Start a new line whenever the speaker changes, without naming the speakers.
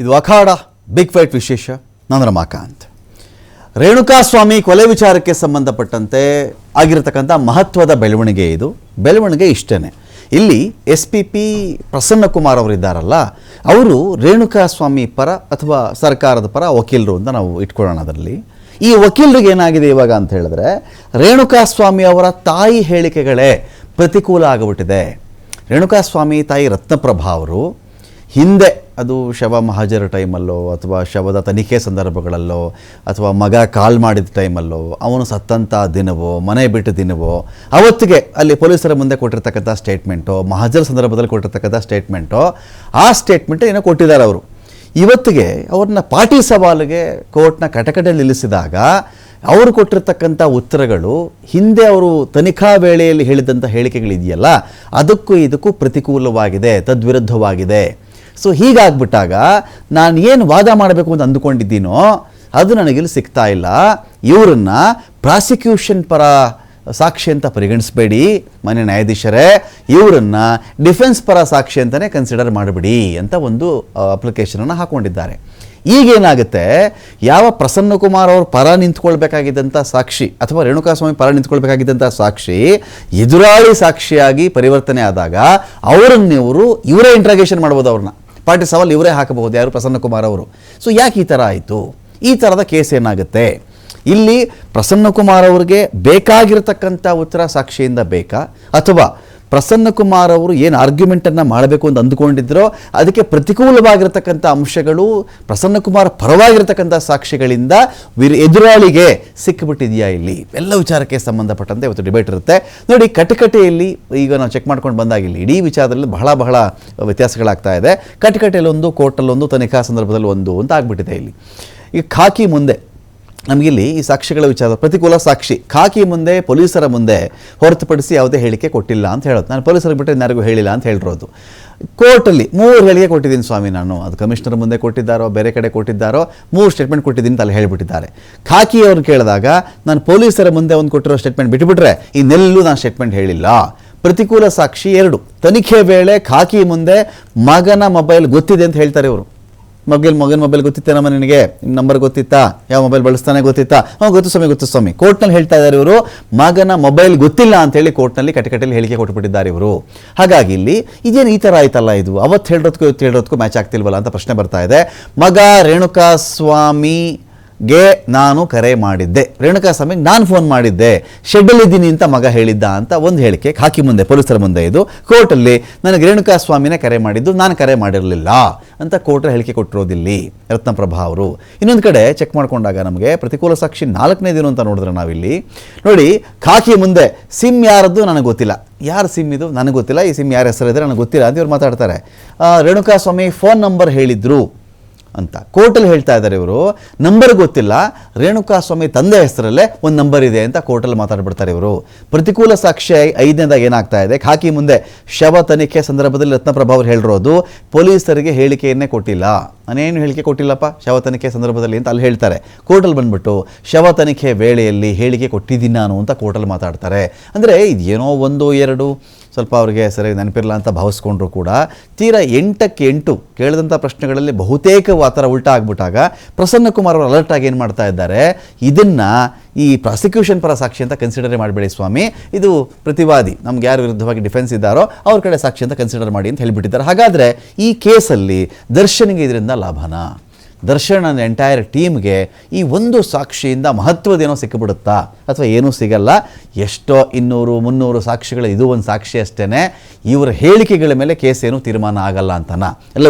ಇದು ಅಖಾಡ big fight ವಿಶೇಷ ನಾನು ರಮಾಕಾಂತ್ ರೇಣುಕಾಸ್ವಾಮಿ ಕೊಲೆ ವಿಚಾರಕ್ಕೆ ಸಂಬಂಧಪಟ್ಟಂತೆ ಆಗಿರತಕ್ಕಂಥ ಮಹತ್ವದ ಬೆಳವಣಿಗೆ ಇದು. ಬೆಳವಣಿಗೆ ಇಷ್ಟೇ ಇಲ್ಲಿ ಎಸ್ ಪಿ ಪಿ ಪ್ರಸನ್ನಕುಮಾರ್ ಅವರಿದ್ದಾರಲ್ಲ ಅವರು ರೇಣುಕಾ ಸ್ವಾಮಿ ಪರ ಅಥವಾ ಸರ್ಕಾರದ ಪರ ವಕೀಲರು ಅಂತ ನಾವು ಇಟ್ಕೊಳ್ಳೋಣ ಅದರಲ್ಲಿ. ಈ ವಕೀಲರಿಗೆ ಏನಾಗಿದೆ ಇವಾಗ ಅಂತ ಹೇಳಿದ್ರೆ ರೇಣುಕಾ ಸ್ವಾಮಿ ಅವರ ತಾಯಿ ಹೇಳಿಕೆಗಳೇ ಪ್ರತಿಕೂಲ ಆಗಿಬಿಟ್ಟಿದೆ. ರೇಣುಕಾಸ್ವಾಮಿ ತಾಯಿ ರತ್ನಪ್ರಭಾ ಅವರು ಹಿಂದೆ ಅದು ಶವ ಮಹಾಜರ ಟೈಮಲ್ಲೋ ಅಥವಾ ಶವದ ತನಿಖೆ ಸಂದರ್ಭಗಳಲ್ಲೋ ಅಥವಾ ಮಗ ಕಾಲ್ ಮಾಡಿದ ಟೈಮಲ್ಲೋ, ಅವನು ಸತ್ತಂಥ ದಿನವೋ, ಮನೆ ಬಿಟ್ಟ ದಿನವೋ, ಅವತ್ತಿಗೆ ಅಲ್ಲಿ ಪೊಲೀಸರ ಮುಂದೆ ಕೊಟ್ಟಿರ್ತಕ್ಕಂಥ ಸ್ಟೇಟ್ಮೆಂಟೋ, ಮಹಾಜರ ಸಂದರ್ಭದಲ್ಲಿ ಕೊಟ್ಟಿರ್ತಕ್ಕಂಥ ಸ್ಟೇಟ್ಮೆಂಟೋ, ಆ ಸ್ಟೇಟ್ಮೆಂಟ್ ಏನೋ ಕೊಟ್ಟಿದ್ದಾರೆ ಅವರು. ಇವತ್ತಿಗೆ ಅವ್ರನ್ನ ಪಾಟಿ ಸವಾಲಿಗೆ ಕೋರ್ಟ್ನ ಕಟಕಟೆ ನಿಲ್ಲಿಸಿದಾಗ ಅವರು ಕೊಟ್ಟಿರ್ತಕ್ಕಂಥ ಉತ್ತರಗಳು, ಹಿಂದೆ ಅವರು ತನಿಖಾ ವೇಳೆಯಲ್ಲಿ ಹೇಳಿದಂಥ ಹೇಳಿಕೆಗಳಿದೆಯಲ್ಲ, ಅದಕ್ಕೂ ಇದಕ್ಕೂ ಪ್ರತಿಕೂಲವಾಗಿದೆ, ತದ್ವಿರುದ್ಧವಾಗಿದೆ. ಸೊ ಹೀಗಾಗ್ಬಿಟ್ಟಾಗ ನಾನು ಏನು ವಾದ ಮಾಡಬೇಕು ಅಂತ ಅಂದುಕೊಂಡಿದ್ದೀನೋ ಅದು ನನಗಿಲ್ಲಿ ಸಿಗ್ತಾ ಇಲ್ಲ. ಇವರನ್ನ ಪ್ರಾಸಿಕ್ಯೂಷನ್ ಪರ ಸಾಕ್ಷಿ ಅಂತ ಪರಿಗಣಿಸಬೇಡಿ ಮನೆ ನ್ಯಾಯಾಧೀಶರೇ. ಇವರನ್ನ ಡಿಫೆನ್ಸ್ ಪರ ಸಾಕ್ಷಿ ಅಂತಲೇ ಕನ್ಸಿಡರ್ ಮಾಡಿಬಿಡಿ ಅಂತ ಒಂದು ಅಪ್ಲಿಕೇಶನನ್ನು ಹಾಕ್ಕೊಂಡಿದ್ದಾರೆ ಈಗೇನಾಗುತ್ತೆ? ಯಾವ ಪ್ರಸನ್ನಕುಮಾರ್ ಅವರು ಪರ ನಿಂತ್ಕೊಳ್ಬೇಕಾಗಿದ್ದಂಥ ಸಾಕ್ಷಿ ಅಥವಾ ರೇಣುಕಾಸ್ವಾಮಿ ಪರ ನಿಂತ್ಕೊಳ್ಬೇಕಾಗಿದ್ದಂಥ ಸಾಕ್ಷಿ ಎದುರಾಳಿ ಸಾಕ್ಷಿಯಾಗಿ ಪರಿವರ್ತನೆ ಆದಾಗ ಅವರನ್ನು ಇವರು, ಇವರೇ ಇಂಟ್ರಾಗೇಷನ್ ಮಾಡ್ಬೋದು ಅವ್ರನ್ನ. ಪಾರ್ಟಿ ಸವಾಲು ಇವರೇ ಹಾಕಬಹುದು, ಯಾರು? ಪ್ರಸನ್ನ ಕುಮಾರ್ ಅವರು. ಸೊ ಯಾಕೆ ಈ ಥರ ಆಯಿತು? ಈ ಥರದ ಕೇಸ್ ಏನಾಗುತ್ತೆ? ಇಲ್ಲಿ ಪ್ರಸನ್ನಕುಮಾರ್ ಅವರಿಗೆ ಬೇಕಾಗಿರತಕ್ಕಂಥ ಉತ್ತರ ಸಾಕ್ಷಿಯಿಂದ ಬೇಕಾ? ಅಥವಾ ಪ್ರಸನ್ನಕುಮಾರ್ ಅವರು ಏನು ಆರ್ಗ್ಯುಮೆಂಟನ್ನು ಮಾಡಬೇಕು ಅಂತ ಅಂದುಕೊಂಡಿದ್ದರೋ ಅದಕ್ಕೆ ಪ್ರತಿಕೂಲವಾಗಿರತಕ್ಕಂಥ ಅಂಶಗಳು ಪ್ರಸನ್ನಕುಮಾರ್ ಪರವಾಗಿರತಕ್ಕಂಥ ಸಾಕ್ಷಿಗಳಿಂದ ವಿರ್ ಎದುರಾಳಿಗೆ ಸಿಕ್ಕಿಬಿಟ್ಟಿದೆಯಾ ಇಲ್ಲಿ? ಎಲ್ಲ ವಿಚಾರಕ್ಕೆ ಸಂಬಂಧಪಟ್ಟಂತೆ ಇವತ್ತು ಡಿಬೇಟ್ ಇರುತ್ತೆ. ನೋಡಿ, ಕಟಕಟೆಯಲ್ಲಿ ಈಗ ನಾವು ಚೆಕ್ ಮಾಡ್ಕೊಂಡು ಬಂದಾಗ ಇಲ್ಲಿ ಇಡೀ ವಿಚಾರದಲ್ಲಿ ಬಹಳ ಬಹಳ ವ್ಯತ್ಯಾಸಗಳಾಗ್ತಾ ಇದೆ. ಕಟಕಟೆಯಲ್ಲೊಂದು ಕೋರ್ಟಲ್ಲಿ ತನಿಖಾ ಸಂದರ್ಭದಲ್ಲಿ ಒಂದು ಅಂತ ಆಗ್ಬಿಟ್ಟಿದೆ ಇಲ್ಲಿ. ಈಗ ಖಾಕಿ ಮುಂದೆ. ನಮಗಿಲ್ಲಿ ಈ ಸಾಕ್ಷಿಗಳ ವಿಚಾರ ಪ್ರತಿಕೂಲ ಸಾಕ್ಷಿ, ಖಾಕಿ ಮುಂದೆ, ಪೊಲೀಸರ ಮುಂದೆ ಹೊರತುಪಡಿಸಿ ಯಾವುದೇ ಹೇಳಿಕೆ ಕೊಟ್ಟಿಲ್ಲ ಅಂತ ಹೇಳೋದು. ನಾನು ಪೊಲೀಸರಿಗೆ ಬಿಟ್ಟರೆ ಯಾರಿಗೂ ಹೇಳಿಲ್ಲ ಅಂತ ಹೇಳಿರೋದು. ಕೋರ್ಟಲ್ಲಿ ಮೂರು ಹೇಳಿಕೆ ಕೊಟ್ಟಿದ್ದೀನಿ ಸ್ವಾಮಿ ನಾನು. ಅದು ಕಮಿಷನರ್ ಮುಂದೆ ಕೊಟ್ಟಿದ್ದಾರೋ, ಬೇರೆ ಕಡೆ ಕೊಟ್ಟಿದ್ದಾರೋ, ಮೂರು ಸ್ಟೇಟ್ಮೆಂಟ್ ಕೊಟ್ಟಿದ್ದೀನಿ ಅಂತ ಅಲ್ಲಿ ಹೇಳಿಬಿಟ್ಟಿದ್ದಾರೆ. ಖಾಕಿ ಅವರು ಕೇಳಿದಾಗ ನಾನು ಪೊಲೀಸರ ಮುಂದೆ ಒಂದು ಕೊಟ್ಟಿರೋ ಸ್ಟೇಟ್ಮೆಂಟ್ ಬಿಟ್ಟುಬಿಟ್ರೆ ಇನ್ನೆಲ್ಲೂ ನಾನು ಸ್ಟೇಟ್ಮೆಂಟ್ ಹೇಳಿಲ್ಲ. ಪ್ರತಿಕೂಲ ಸಾಕ್ಷಿ ಎರಡು. ತನಿಖೆ ವೇಳೆ ಖಾಕಿ ಮುಂದೆ ಮಗನ ಮೊಬೈಲ್ ಗೊತ್ತಿದೆ ಅಂತ ಹೇಳ್ತಾರೆ ಇವರು. ಮೊಬೈಲ್ ಮಗನ ಮೊಬೈಲ್ ಗೊತ್ತಿತ್ತೇನಮ್ಮ ನಿನಗೆ? ನಿಮ್ಮ ನಂಬರ್ ಗೊತ್ತಿತ್ತಾ? ಯಾವ ಮೊಬೈಲ್ ಬಳಸ್ತಾನೆ ಗೊತ್ತಿತ್ತಾ? ಹಾಂ ಗೊತ್ತು ಸ್ವಾಮಿ ಗೊತ್ತು ಸ್ವಾಮಿ. ಕೋರ್ಟ್ನಲ್ಲಿ ಹೇಳ್ತಾ ಇದ್ದಾರೆ ಇವರು, ಮಗನ ಮೊಬೈಲ್ ಗೊತ್ತಿಲ್ಲ ಅಂತೇಳಿ ಕೋರ್ಟ್ನಲ್ಲಿ ಕಟಕಟೆಯಲ್ಲಿ ಹೇಳಿಕೆ ಕೊಟ್ಬಿಟ್ಟಿದ್ದಾರೆ ಇವರು. ಹಾಗಾಗಿ ಇಲ್ಲಿ ಇದೇನು ಈ ಥರ ಆಯ್ತಲ್ಲ ಇದು? ಅವತ್ತು ಹೇಳೋದಕ್ಕೂ ಇವತ್ತು ಹೇಳೋದಕ್ಕೂ ಮ್ಯಾಚ್ ಆಗ್ತಿಲ್ವಲ್ಲ ಅಂತ ಪ್ರಶ್ನೆ ಬರ್ತಾ ಇದೆ. ಮಗ ರೇಣುಕಾ ಸ್ವಾಮಿ ಗೆ ನಾನು ಕರೆ ಮಾಡಿದ್ದೆ. ರೇಣುಕಾ ಸ್ವಾಮಿಗೆ ನಾನು ಫೋನ್ ಮಾಡಿದ್ದೆ. ಶೆಡ್ಡಲ್ಲಿದ್ದೀನಿ ಅಂತ ಮಗ ಹೇಳಿದ್ದ ಅಂತ ಒಂದು ಹೇಳಿಕೆ ಹಾಕಿ ಮುಂದೆ, ಪೊಲೀಸರ ಮುಂದೆ ಇದು. ಕೋರ್ಟಲ್ಲಿ ನನಗೆ ರೇಣುಕಾ ಸ್ವಾಮಿನೇ ಕರೆ ಮಾಡಿದ್ದು, ನಾನು ಕರೆ ಮಾಡಿರಲಿಲ್ಲ ಅಂತ ಕೋರ್ಟ್ ಹೇಳಿಕೆ ಕೊಟ್ಟಿರೋದಿಲ್ಲಿ, ರತ್ನಪ್ರಭಾ ಅವರು. ಇನ್ನೊಂದು ಕಡೆ ಚೆಕ್ ಮಾಡ್ಕೊಂಡಾಗ ನಮಗೆ ಪ್ರತಿಕೂಲ ಸಾಕ್ಷಿ ನಾಲ್ಕನೇ ದಿನ ಅಂತ ನೋಡಿದ್ರೆ ನಾವಿಲ್ಲಿ. ನೋಡಿ ಖಾಕಿ ಮುಂದೆ ಸಿಮ್ ಯಾರದ್ದು ನನಗೆ ಗೊತ್ತಿಲ್ಲ. ಯಾರು ಸಿಮ್ ಇದು? ನನಗೆ ಗೊತ್ತಿಲ್ಲ. ಈ ಸಿಮ್ ಯಾರ ಹೆಸರಿದ್ರೆ ನನಗೆ ಗೊತ್ತಿಲ್ಲ ಅಂತ ಇವ್ರು ಮಾತಾಡ್ತಾರೆ. ರೇಣುಕಾ ಸ್ವಾಮಿ ಫೋನ್ ನಂಬರ್ ಹೇಳಿದ್ರು. ಅಂತ. ಕೋರ್ಟಲ್ಲಿ ಹೇಳ್ತಾ ಇದ್ದಾರೆ ಇವರು, ನಂಬರ್ ಗೊತ್ತಿಲ್ಲ, ರೇಣುಕಾ ಸ್ವಾಮಿ ತಂದೆ ಹೆಸರಲ್ಲೇ ಒಂದು ನಂಬರ್ ಇದೆ ಅಂತ ಕೋರ್ಟಲ್ಲಿ ಮಾತಾಡ್ಬಿಡ್ತಾರೆ ಇವರು. ಪ್ರತಿಕೂಲ ಸಾಕ್ಷಿ ಐದನೇದಾಗ ಏನಾಗ್ತಾ ಇದೆ? ಖಾಕಿ ಮುಂದೆ ಶವ ತನಿಖೆ ಸಂದರ್ಭದಲ್ಲಿ ರತ್ನಪ್ರಭಾ ಅವರು ಹೇಳಿರೋದು, ಪೊಲೀಸರಿಗೆ ಹೇಳಿಕೆಯನ್ನೇ ಕೊಟ್ಟಿಲ್ಲ. ನಾನೇನು ಹೇಳಿಕೆ ಕೊಟ್ಟಿಲ್ಲಪ್ಪ ಶವ ತನಿಖೆ ಸಂದರ್ಭದಲ್ಲಿ ಅಂತ ಅಲ್ಲಿ ಹೇಳ್ತಾರೆ. ಕೋರ್ಟಲ್ಲಿ ಬಂದ್ಬಿಟ್ಟು ಶವ ತನಿಖೆ ವೇಳೆಯಲ್ಲಿ ಹೇಳಿಕೆ ಕೊಟ್ಟಿದ್ದೀನಿ ನಾನು ಅಂತ ಕೋರ್ಟಲ್ಲಿ ಮಾತಾಡ್ತಾರೆ. ಅಂದರೆ ಇದೇನೋ ಒಂದು ಎರಡು ಸ್ವಲ್ಪ ಅವರಿಗೆ ಸರಿಯಾಗಿ ನೆನಪಿರಲ್ಲ ಅಂತ ಭಾವಿಸ್ಕೊಂಡ್ರು ಕೂಡ ತೀರಾ ಎಂಟಕ್ಕೆ ಎಂಟು ಕೇಳಿದಂಥ ಪ್ರಶ್ನೆಗಳಲ್ಲಿ ಬಹುತೇಕ ಆ ಥರ ಉಲ್ಟಾ ಆಗ್ಬಿಟ್ಟಾಗ ಪ್ರಸನ್ನ ಕುಮಾರ್ ಅವರು ಅಲರ್ಟ್ ಆಗಿ ಏನು ಮಾಡ್ತಾ ಇದ್ದಾರೆ? ಇದನ್ನು ಈ ಪ್ರಾಸಿಕ್ಯೂಷನ್ ಪರ ಸಾಕ್ಷಿ ಅಂತ ಕನ್ಸಿಡರ್ ಮಾಡಬೇಡಿ ಸ್ವಾಮಿ. ಇದು ಪ್ರತಿವಾದಿ, ನಮ್ಗೆ ಯಾರು ವಿರುದ್ಧವಾಗಿ ಡಿಫೆನ್ಸ್ ಇದ್ದಾರೋ ಅವ್ರ ಕಡೆ ಸಾಕ್ಷಿ ಅಂತ ಕನ್ಸಿಡರ್ ಮಾಡಿ ಅಂತ ಹೇಳಿಬಿಟ್ಟಿದ್ದಾರೆ. ಹಾಗಾದರೆ ಈ ಕೇಸಲ್ಲಿ ದರ್ಶನಿಗೆ ಇದರಿಂದ ಲಾಭನಾ? ದರ್ಶನ್ ಅಂಡ್ ಎಂಟೈರ್ ಟೀಮ್ಗೆ ಈ ಒಂದು ಸಾಕ್ಷಿಯಿಂದ ಮಹತ್ವದೇನೋ ಸಿಕ್ಕಿಬಿಡುತ್ತಾ ಅಥವಾ ಏನೂ ಸಿಗಲ್ಲ? ಎಷ್ಟೋ ಇನ್ನೂರು, ಮುನ್ನೂರು ಸಾಕ್ಷಿಗಳು ಇದು ಒಂದು ಸಾಕ್ಷಿ ಅಷ್ಟೇ ಇವರ ಹೇಳಿಕೆಗಳ ಮೇಲೆ ಕೇಸ್ ಏನೂ ತೀರ್ಮಾನ ಆಗಲ್ಲ ಅಂತನ. ಎಲ್ಲ